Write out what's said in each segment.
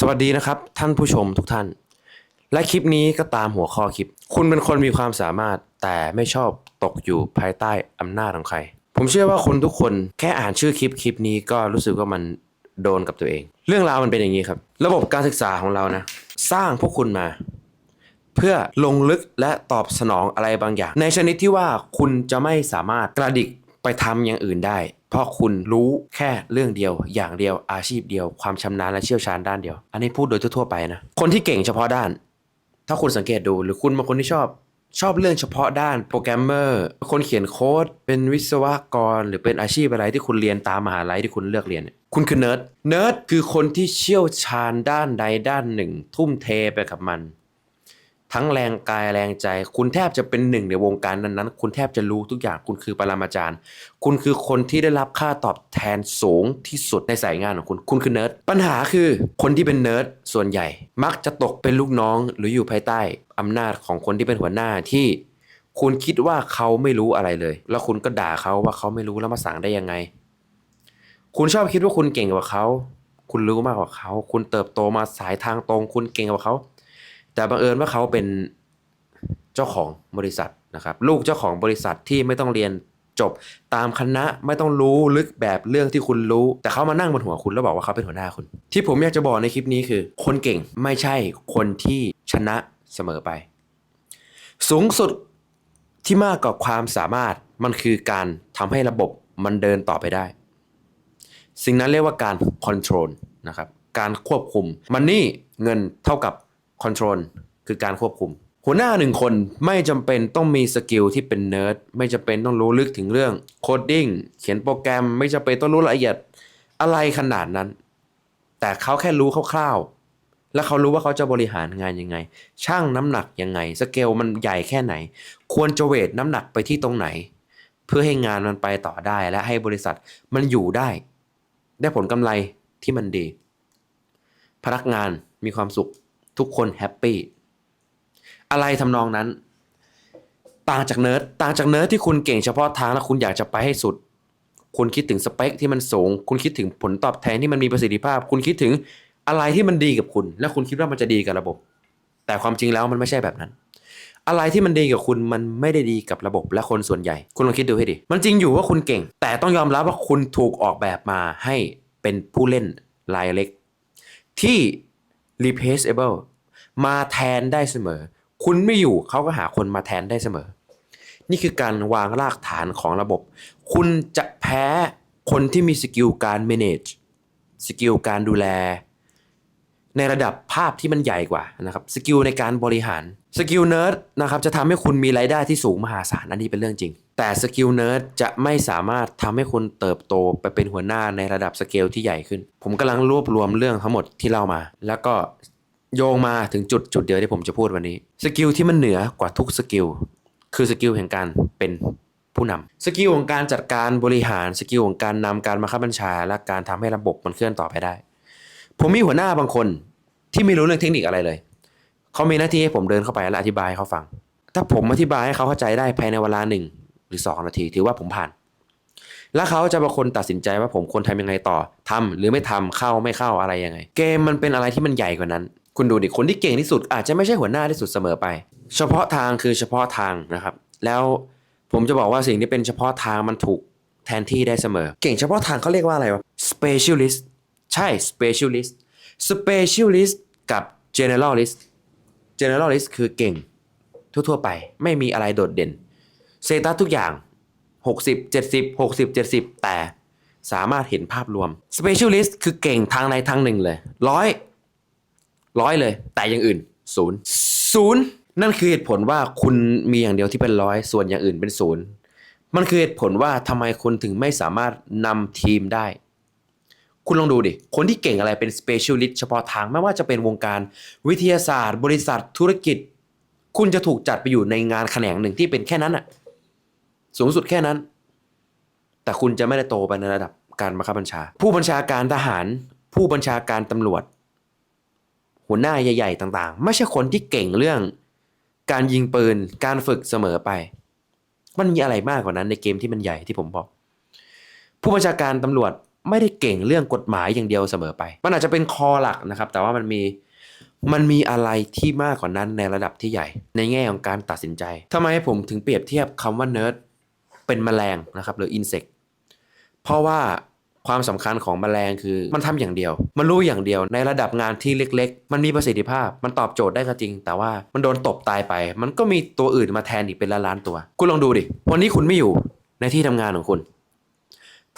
สวัสดีนะครับ ท่านผู้ชมทุกท่าน และคลิปนี้ก็ตามหัวข้อคลิป คุณเป็นคนมีความสามารถแต่ไม่ชอบตกอยู่ภายใต้อำนาจของใคร ผมเชื่อว่าคนทุกคนแค่อ่านชื่อคลิปคลิปนี้ก็รู้สึกว่ามันโดนกับตัวเอง เรื่องราวมันเป็นอย่างนี้ครับ ระบบการศึกษาของเรานะ สร้างพวกคุณมา เพื่อลงลึกและตอบสนองอะไรบางอย่าง ในชนิดที่ว่าคุณจะไม่สามารถกระดิก ไปทำอย่างอื่นได้ เพราะคุณรู้แค่เรื่องเดียว อย่างเดียวอาชีพเดียว ความชำนาญและเชี่ยวชาญด้านเดียว อันนี้พูดโดยทั่วไปนะ คนที่เก่งเฉพาะด้าน ถ้าคุณสังเกตดูหรือคุณบางคนที่ชอบ ชอบเรื่องเฉพาะด้านโปรแกรมเมอร์คนเขียนโค้ด เป็นวิศวกร หรือเป็นอาชีพอะไรที่คุณเรียนตามมหาลัยที่คุณเลือกเรียน คุณคือเนิร์ดเนิร์ดคือคนที่เชี่ยวชาญด้านใดด้านหนึ่ง ทุ่มเทไปกับมัน ทั้งแรงกายแรงใจ คุณแทบจะเป็นหนึ่งในวงการนั้นๆ คุณแทบจะรู้ทุกอย่างคุณคือปรมาจารย์ คุณคือคนที่ได้รับค่าตอบแทนสูงที่สุดในสายงานของคุณ คุณคือเนิร์ดปัญหาคือคนที่เป็นเนิร์ดส่วนใหญ่ มักจะตกเป็นลูกน้องหรืออยู่ภายใต้อำนาจของคนที่เป็นหัวหน้าที่คุณคิดว่าเขาไม่รู้อะไรเลย แล้วคุณก็ด่าเขาว่าเขาไม่รู้แล้วมาสั่งได้ยังไง คุณชอบคิดว่าคุณเก่งกว่าเขา คุณรู้มากกว่าเขา คุณเติบโตมาสายทางตรง คุณเก่งกว่าเขา แต่บังเอิญว่าเขาเป็นเจ้าของบริษัทนะครับ ลูกเจ้าของบริษัทที่ไม่ต้องเรียนจบตามคณะไม่ต้องรู้ลึกแบบเรื่องที่คุณรู้ แต่เขามานั่งบนหัวคุณแล้วบอกว่าเขาเป็นหัวหน้าคุณ ที่ผมอยากจะบอกในคลิปนี้คือ คนเก่งไม่ใช่คนที่ชนะเสมอไป สูงสุดที่มากกว่าความสามารถมันคือการทำให้ระบบมันเดินต่อไปได้ สิ่งนั้นเรียกว่าการ control นะครับการควบคุมมันนี่เงินเท่ากับ control คือการควบคุม หัวหน้าหนึ่งคนไม่จำเป็นต้องมีสกิลที่เป็นเนิร์ดไม่จำเป็นต้องรู้ลึกถึงเรื่องโคดดิ้งเขียนโปรแกรมไม่จำเป็นต้องรู้ละเอียดอะไรขนาดนั้น แต่เขาแค่รู้คร่าวๆ แล้วเขารู้ว่าเขาจะบริหารงานยังไง ช่างน้ำหนักยังไง สเกลมันใหญ่แค่ไหน ควรจะเวทน้ำหนักไปที่ตรงไหน เพื่อให้งานมันไปต่อได้และให้บริษัทมันอยู่ได้ ได้ผลกำไรที่มันดี พนักงานมีความสุข ทุกคนแฮปปี้อะไรทำนองนั้น ต่างจากเนิร์ดต่างจากเนิร์ดที่คุณเก่งเฉพาะทางแล้วคุณอยากจะไปให้สุด คุณคิดถึงสเปคที่มันสูง คุณคิดถึงผลตอบแทนที่มันมีประสิทธิภาพ คุณคิดถึงอะไรที่มันดีกับคุณ และคุณคิดว่ามันจะดีกับระบบ แต่ความจริงแล้วมันไม่ใช่แบบนั้น อะไรที่มันดีกับคุณมันไม่ได้ดีกับระบบและคนส่วนใหญ่ คุณลองคิดดูให้ดี มันจริงอยู่ว่าคุณเก่ง แต่ต้องยอมรับว่าคุณถูกออกแบบมาให้เป็นผู้เล่นรายเล็ก ที่ replaceable มาแทนได้เสมอ คุณไม่อยู่เขาก็หาคนมาแทนได้เสมอ นี่คือการวางรากฐานของระบบ คุณจะแพ้คนที่มีสกิลการ manage สกิลการดูแล ในระดับภาพที่มันใหญ่กว่านะครับสกิลในการบริหารสกิลเนิร์ดนะครับจะทำให้คุณมีรายได้ที่สูงมหาศาลอันนี้เป็นเรื่องจริง แต่สกิลเนิร์ดจะไม่สามารถทำให้คุณเติบโตไปเป็นหัวหน้าในระดับสเกลที่ใหญ่ขึ้น ผมกำลังรวบรวมเรื่องทั้งหมดที่เล่ามา แล้วก็โยงมาถึงจุดจุดเดียวที่ผมจะพูดวันนี้ สกิลที่มันเหนือกว่าทุกสกิลคือสกิลแห่งการเป็นผู้นำสกิลของการจัดการบริหารสกิลของการนำการมาคับบัญชา และการทำให้ระบบมันเคลื่อนต่อไปได้ ผมมีหัวหน้าบางคนที่ไม่รู้เรื่องเทคนิคอะไรเลย เขามีหน้าที่ให้ผมเดินเข้าไปและอธิบายให้เขาฟัง ถ้าผมอธิบายให้เขาเข้าใจได้ภายในเวลาหนึ่ง หรือสองนาที ถือว่าผมผ่าน แล้วเขาจะเป็นคนตัดสินใจว่าผมควรทำยังไงต่อทำหรือไม่ทำเข้าไม่เข้าอะไรยังไง เกมมันเป็นอะไรที่มันใหญ่กว่านั้น คุณดูดิคนที่เก่งที่สุดอาจจะไม่ใช่หัวหน้าที่สุดเสมอไป เฉพาะทางคือเฉพาะทางนะครับ แล้วผมจะบอกว่าสิ่งที่เป็นเฉพาะทางมันถูกแทนที่ได้เสมอ เก่งเฉพาะทางเขาเรียกว่าอะไรวะ specialist ใช่ specialist specialist กับ generalist generalist คือเก่งทั่วๆไป ไม่มีอะไรโดดเด่น เซตัสทุกอย่าง 60 70 60 70 แต่สามารถเห็นภาพรวม specialist คือเก่งทางใดทางหนึ่งเลยร้อยร้อยเลย แต่อย่างอื่นศูนย์ศูนย์นั่นคือเหตุผลว่าคุณมีอย่างเดียวที่เป็นร้อยส่วนอย่างอื่นเป็นศูนย์มันคือเหตุผลว่าทำไมคุณถึงไม่สามารถนำทีมได้ คุณลองดูดิ คนที่เก่งอะไรเป็น specialist เฉพาะทางไม่ว่าจะเป็นวงการวิทยาศาสตร์ บริษัทธุรกิจ คุณจะถูกจัดไปอยู่ในงานแขนงหนึ่งที่เป็นแค่นั้นอะ สูงสุดแค่นั้น แต่คุณจะไม่ได้โตไปในระดับการบังคับบัญชา ผู้บัญชาการทหาร ผู้บัญชาการตำรวจ หัวหน้าใหญ่ ๆ ต่างๆ ไม่ใช่คนที่เก่งเรื่อง การยิงปืนการฝึกเสมอไป มันมีอะไรมากกว่านั้นในเกมที่มันใหญ่ที่ผมบอก ผู้บัญชาการตำรวจไม่ได้เก่งเรื่องกฎหมายอย่างเดียวเสมอไป มันอาจจะเป็นคอหลักนะครับ แต่ว่ามันมีมันมีอะไรที่มากกว่านั้นในระดับที่ใหญ่ ในแง่ของการตัดสินใจทำไมผมถึงเปรียบเทียบคำว่าเนิร์ด เป็นแมลงนะครับหรืออินเสกเพราะว่าความสำคัญของแมลงคือ มันทำอย่างเดียว มันรู้อย่างเดียว ในระดับงานที่เล็ก ๆ มันมีประสิทธิภาพ มันตอบโจทย์ได้ก็จริง แต่ว่ามันโดนตบตายไป มันก็มีตัวอื่นมาแทนอีกเป็นล้านๆตัว คุณลองดูดิ วันนี้คุณไม่อยู่ในที่ทำงานของคุณ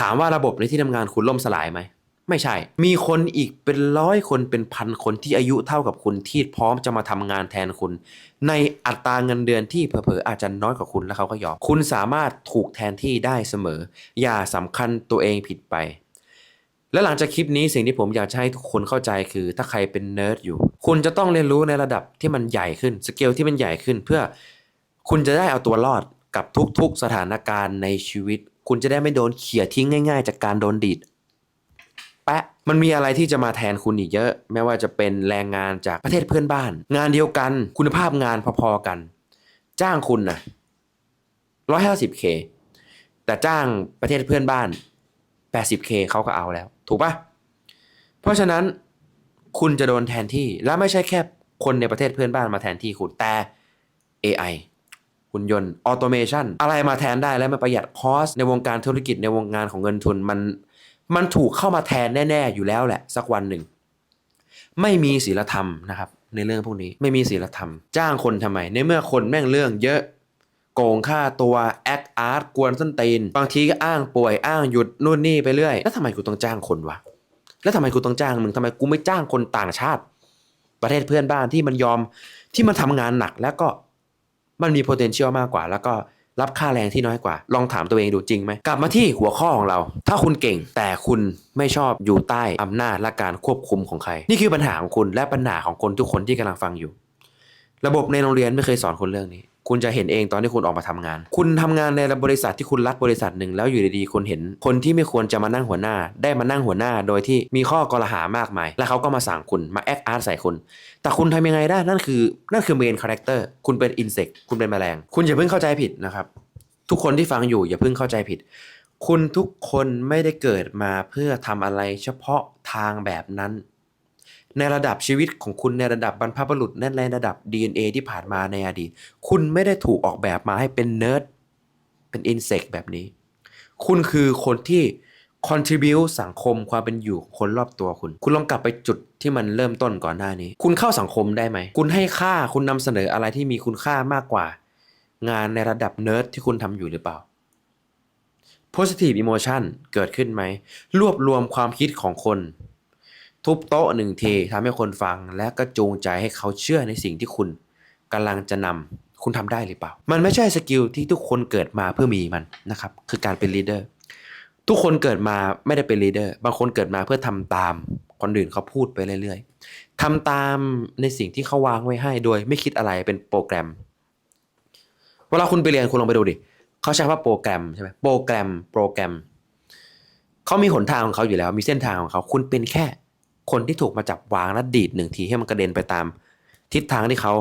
ถามว่าระบบในที่ทำงานคุณล่มสลายไหม ไม่ใช่ มีคนอีกเป็นร้อยคนเป็นพันคนที่อายุเท่ากับคุณที่พร้อมจะมาทำงานแทนคุณ ในอัตราเงินเดือนที่เผลอๆอาจจะน้อยกว่าคุณแล้วเขาก็ยอม คุณสามารถถูกแทนที่ได้เสมอ อย่าสำคัญตัวเองผิดไป และหลังจากคลิปนี้สิ่งที่ผมอยากจะให้ทุกคนเข้าใจคือ ถ้าใครเป็นเนิร์ดอยู่ คุณจะต้องเรียนรู้ในระดับที่มันใหญ่ขึ้นสเกลที่มันใหญ่ขึ้น เพื่อคุณจะได้เอาตัวรอดกับทุกๆสถานการณ์ในชีวิต คุณจะได้ไม่โดนเขี่ยทิ้งง่าย ๆ จากการโดนดีด แปะ มันมีอะไรที่จะมาแทนคุณอีกเยอะ ไม่ว่าจะเป็นแรงงานจากประเทศเพื่อนบ้าน งานเดียวกัน คุณภาพงานพอๆกัน จ้างคุณนะร้อยห้าสิบเคแต่จ้างประเทศเพื่อนบ้านแปดสิบเคเขาก็เอาแล้ว ถูกปะเพราะฉะนั้นคุณจะโดนแทนที่และไม่ใช่แค่คนในประเทศเพื่อนบ้านมาแทนที่คุณแต่ AI หุ่นยนต์ออโตเมชันอะไรมาแทนได้และมันประหยัดคอสในวงการธุรกิจในวงงานของเงินทุน มัน มันถูกเข้ามาแทนแน่ ๆ อยู่แล้วแหละ สักวันหนึ่ง ไม่มีศีลธรรมนะครับ ในเรื่องพวกนี้ไม่มีศีลธรรม จ้างคนทำไม ในเมื่อคนแม่งเรื่องเยอะโกงค่าตัวแอคอาร์ตกวนส้นตีน บางทีก็อ้างป่วยอ้างหยุดนู่นนี่ไปเรื่อย แล้วทำไมกูต้องจ้างคนวะ แล้วทำไมกูต้องจ้างมึงทำไมกูไม่จ้างคนต่างชาติ ประเทศเพื่อนบ้านที่มันยอมที่มันทำงานหนักแล้วก็มันมี potential มากกว่า แล้วก็ รับค่าแรงที่น้อยกว่า ลองถามตัวเองดูจริงไหมกลับมาที่หัวข้อของเรา ถ้าคุณเก่งแต่คุณไม่ชอบอยู่ใต้อำนาจและการควบคุมของใคร นี่คือปัญหาของคุณและปัญหาของคนทุกคนที่กำลังฟังอยู่ ระบบในโรงเรียนไม่เคยสอนคุณเรื่องนี้ คุณจะเห็นเองตอนที่คุณออกมาทำงาน คุณทำงานในบริษัทที่คุณรักบริษัทหนึ่งแล้วอยู่ดีๆคุณเห็น คนที่ไม่ควรจะมานั่งหัวหน้า ได้มานั่งหัวหน้า โดยที่มีข้อกลหามากมาย และเขาก็มาสั่งคุณมาแอคอาร์ตใส่คุณ แต่คุณทำยังไงได้นั่นคือนั่นคือเมนคาแรคเตอร์คุณเป็นอินเสกคุณเป็นแมลง คุณอย่าเพิ่งเข้าใจผิดนะครับ ทุกคนที่ฟังอยู่อย่าเพิ่งเข้าใจผิด คุณทุกคนไม่ได้เกิดมาเพื่อทำอะไรเฉพาะทางแบบนั้น ในระดับชีวิตของคุณในระดับบรรพบุรุษและในระดับ DNA ที่ผ่านมาในอดีต คุณไม่ได้ถูกออกแบบมาให้เป็นเนิร์ดเป็นอินเสกแบบนี้ คุณคือคนที่ contribu สังคมความเป็นอยู่ของคนรอบตัวคุณ คุณลองกลับไปจุดที่มันเริ่มต้นก่อนหน้านี้ คุณเข้าสังคมได้ไหม คุณให้ค่าคุณนำเสนออะไรที่มีคุณค่ามากกว่า งานในระดับเนิร์ดที่คุณทำอยู่หรือเปล่า positive emotion เกิดขึ้นไหม รวบรวมความคิดของคน ทุบโต๊ะหนึ่งทีทำให้คนฟังและก็จูงใจให้เขาเชื่อในสิ่งที่คุณกำลังจะนำคุณทำได้หรือเปล่า มันไม่ใช่สกิลที่ทุกคนเกิดมาเพื่อมีมันนะครับ คือการเป็นลีดเดอร์ทุกคนเกิดมาไม่ได้เป็นลีดเดอร์บางคนเกิดมาเพื่อทำตามคนอื่นเขาพูดไปเรื่อยๆทำตามในสิ่งที่เขาวางไว้ให้โดยไม่คิดอะไรเป็นโปรแกรม เวลาคุณไปเรียนคุณลองไปดูดิเขาใช้ว่าโปรแกรมใช่ไหมโปรแกรมโปรแกรมเขามีหนทางของเขาอยู่แล้ว มีเส้นทางของเขาคุณเป็นแค่ คนที่ถูกมาจับวางและดีดหนึ่งทีให้มันกระเด็นไปตาม ทิศทางที่เขา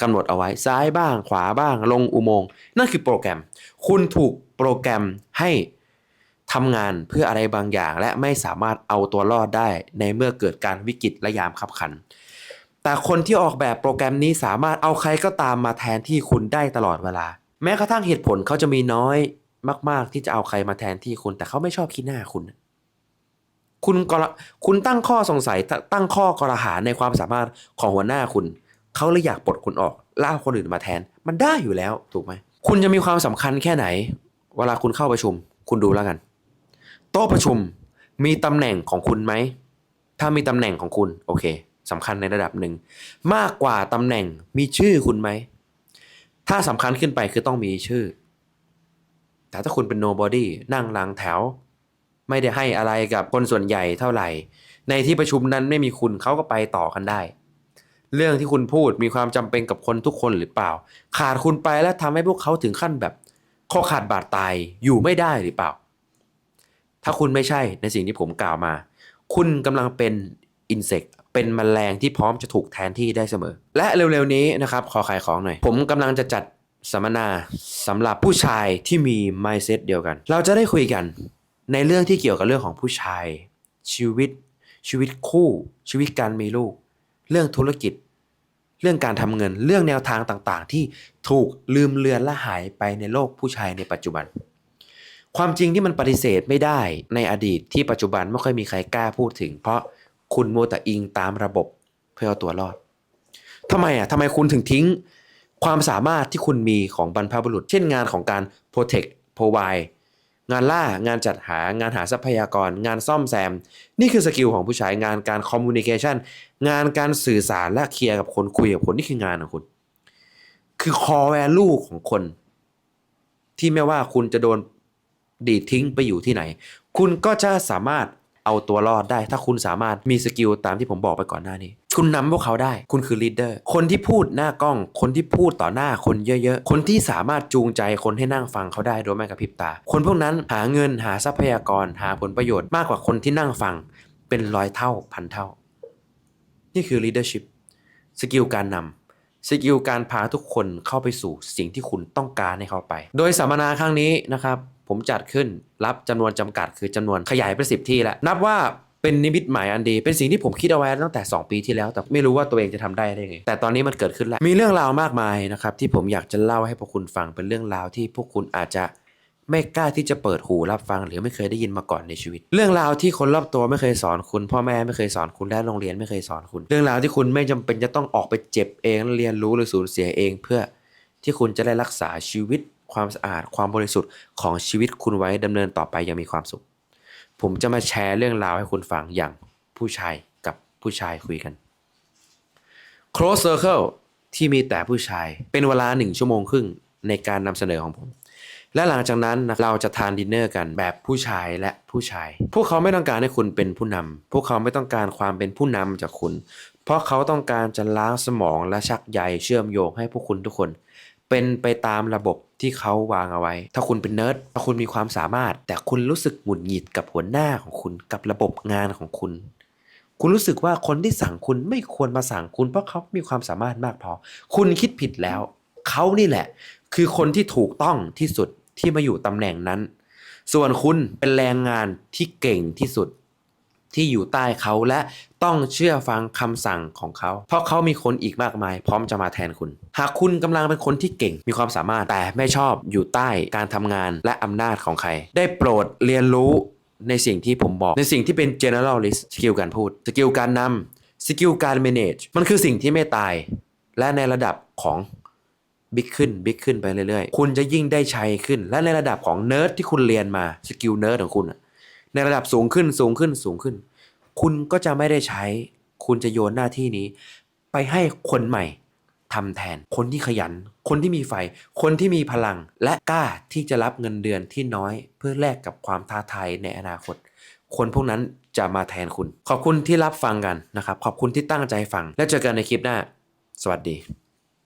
กำหนดเอาไว้ซ้ายบ้างขวาบ้างลงอุโมงค์นั่นคือโปรแกรม คุณถูกโปรแกรมให้ทำงานเพื่ออะไรบางอย่าง และไม่สามารถเอาตัวรอดได้ในเมื่อเกิดการวิกฤตและยามขับขัน แต่คนที่ออกแบบโปรแกรมนี้สามารถเอาใครก็ตามมาแทนที่คุณได้ตลอดเวลา แม้กระทั่งเหตุผลเขาจะมีน้อยมาก ๆ ที่จะเอาใครมาแทนที่คุณ แต่เขาไม่ชอบขี้หน้าคุณ คุณกคุณตั้งข้อสงสัยตตั้งข้อกรหาในความสามารถของหัวหน้าคุณ เขาเลยอยากปลดคุณออกล้วเอาคนอื่นมาแทน มันได้อยู่แล้วถูกไหมคุณจะมีความสำคัญแค่ไหน เวลาคุณเข้าประชุม คุณดูแล้วกัน โต๊ะประชุมมีตำแหน่งของคุณไหมถ้ามีตำแหน่งของคุณโอเคสำคัญในระดับหนึ่งมากกว่าตำแหน่งมีชื่อคุณไหมถ้าสำคัญขึ้นไปคือต้องมีชื่อ แต่ถ้าคุณเป็น nobody นั่งหลังแถว ไม่ได้ให้อะไรกับคนส่วนใหญ่เท่าไหร่ ในที่ประชุมนั้นไม่มีคุณเขาก็ไปต่อกันได้ เรื่องที่คุณพูดมีความจำเป็นกับคนทุกคนหรือเปล่า ขาดคุณไปแล้วทำให้พวกเขาถึงขั้นแบบข้อขาดบาดตายอยู่ไม่ได้หรือเปล่า ถ้าคุณไม่ใช่ในสิ่งที่ผมกล่าวมา คุณกำลังเป็นอินเสกเป็นแมลงที่พร้อมจะถูกแทนที่ได้เสมอ และเร็วๆนี้นะครับขอขายของหน่อย ผมกำลังจะจัดสัมมนาสำหรับผู้ชายที่มี mindset เดียวกัน เราจะได้คุยกัน ในเรื่องที่เกี่ยวกับเรื่องของผู้ชาย ชีวิต ชีวิตคู่ ชีวิตการมีลูก เรื่องธุรกิจ เรื่องการทำเงิน เรื่องแนวทางต่างๆ ที่ถูกลืมเลือนและหายไปในโลกผู้ชายในปัจจุบัน ความจริงที่มันปฏิเสธไม่ได้ในอดีตที่ปัจจุบันไม่ค่อยมีใครกล้าพูดถึง เพราะคุณโมวแต่อิงตามระบบเพื่อเอาตัวรอดทำไมอะทำไมคุณถึงทิ้ง ความสามารถที่คุณมีของบรรพบุรุษ เช่นงานของการ protect provide งานล่างานจัดหางานหาทรัพยากร งานซ่อมแซม นี่คือสกิลของผู้ชายงานการคอมมูนิเคชันงานการสื่อสารและเคลียร์กับคนคุยกับคนนี่คืองานของคุณ คือคอแวลูของคน ที่ไม่ว่าคุณจะโดนดีดทิ้งไปอยู่ที่ไหน คุณก็จะสามารถ เอาตัวรอดได้ ถ้าคุณสามารถมีสกิลตามที่ผมบอกไปก่อนหน้านี้ คุณนำพวกเขาได้ คุณคือลีดเดอร์ คนที่พูดหน้ากล้อง คนที่พูดต่อหน้าคนเยอะๆ คนที่สามารถจูงใจคนให้นั่งฟังเขาได้โดยไม่กระพริบตา คนพวกนั้นหาเงินหาทรัพยากรหาผลประโยชน์มากกว่าคนที่นั่งฟัง เป็นร้อยเท่าพันเท่า นี่คือ leadership สกิลการนำสกิลการพาทุกคนเข้าไปสู่สิ่งที่คุณต้องการให้เขาไป โดยสัมมนาครั้งนี้นะครับ ผมจัดขึ้นรับจำนวนจำกัด คือจำนวนขยายไปสิบที่แล้วนับว่าเป็นนิมิตหมายอันดี เป็นสิ่งที่ผมคิดเอาไว้ตั้งแต่ 2 ปีที่แล้ว แต่ไม่รู้ว่าตัวเองจะทำได้ได้ไง แต่ตอนนี้มันเกิดขึ้นแล้ว มีเรื่องราวมากมายนะครับที่ผมอยากจะเล่าให้พวกคุณฟังเป็นเรื่องราวที่พวกคุณอาจจะไม่กล้าที่จะเปิดหูรับฟัง หรือไม่เคยได้ยินมาก่อนในชีวิต เรื่องราวที่คนรอบตัวไม่เคยสอนคุณ พ่อแม่ไม่เคยสอนคุณและโรงเรียนไม่เคยสอนคุณ เรื่องราวที่คุณไม่จำเป็นจะต้องออกไปเจ็บเองและเรียนรู้หรือสูญเสียเองเพื่อที่คุณจะได้รักษาชีวิต ความสะอาด ความบริสุทธิ์ของชีวิตคุณไว้ดำเนินต่อไปอย่างมีความสุข ผมจะมาแชร์เรื่องราวให้คุณฟังอย่างผู้ชายกับผู้ชายคุยกัน Close Circle ที่มีแต่ผู้ชายเป็นเวลาหนึ่งชั่วโมงครึ่งในการนำเสนอของผม และหลังจากนั้นเราจะทานดินเนอร์กันแบบผู้ชายและผู้ชาย พวกเขาไม่ต้องการให้คุณเป็นผู้นำพวกเขาไม่ต้องการความเป็นผู้นำจากคุณ เพราะเขาต้องการจะล้างสมองและชักใยเชื่อมโยงให้พวกคุณทุกคน เป็นไปตามระบบที่เขาวางเอาไว้ ถ้าคุณเป็นเนิร์ด ถ้าคุณมีความสามารถ แต่คุณรู้สึกหงุดหงิดกับหัวหน้าของคุณ กับระบบงานของคุณ คุณรู้สึกว่าคนที่สั่งคุณไม่ควรมาสั่งคุณ เพราะเขามีความสามารถมากพอ คุณคิดผิดแล้ว เขานี่แหละ คือคนที่ถูกต้องที่สุดที่มาอยู่ตำแหน่งนั้น ส่วนคุณเป็นแรงงานที่เก่งที่สุด ที่อยู่ใต้เขาและต้องเชื่อฟังคำสั่งของเขา เพราะเขามีคนอีกมากมาย พร้อมจะมาแทนคุณ หากคุณกำลังเป็นคนที่เก่งมีความสามารถแต่ไม่ชอบอยู่ใต้การทำงานและอำนาจของใคร ได้โปรดเรียนรู้ในสิ่งที่ผมบอก ในสิ่งที่เป็น generalist สกิลการพูด สกิลการนำสกิลการ manage มันคือสิ่งที่ไม่ตาย และในระดับของบิ๊กขึ้นบิ๊กขึ้นไปเรื่อยๆ คุณจะยิ่งได้ใช้ขึ้น และในระดับของเนิร์ดที่คุณเรียนมาสกิลเนิร์ดของคุณ ในระดับสูงขึ้นสูงขึ้นสูงขึ้น คุณก็จะไม่ได้ใช้ คุณจะโยนหน้าที่นี้ ไปให้คนใหม่ทำแทน คนที่ขยัน คนที่มีไฟ คนที่มีพลัง และกล้าที่จะรับเงินเดือนที่น้อยเพื่อแลกกับความท้าทายในอนาคต คนพวกนั้นจะมาแทนคุณ ขอบคุณที่รับฟังกันนะครับ ขอบคุณที่ตั้งใจฟัง แล้วเจอกันในคลิปหน้า สวัสดี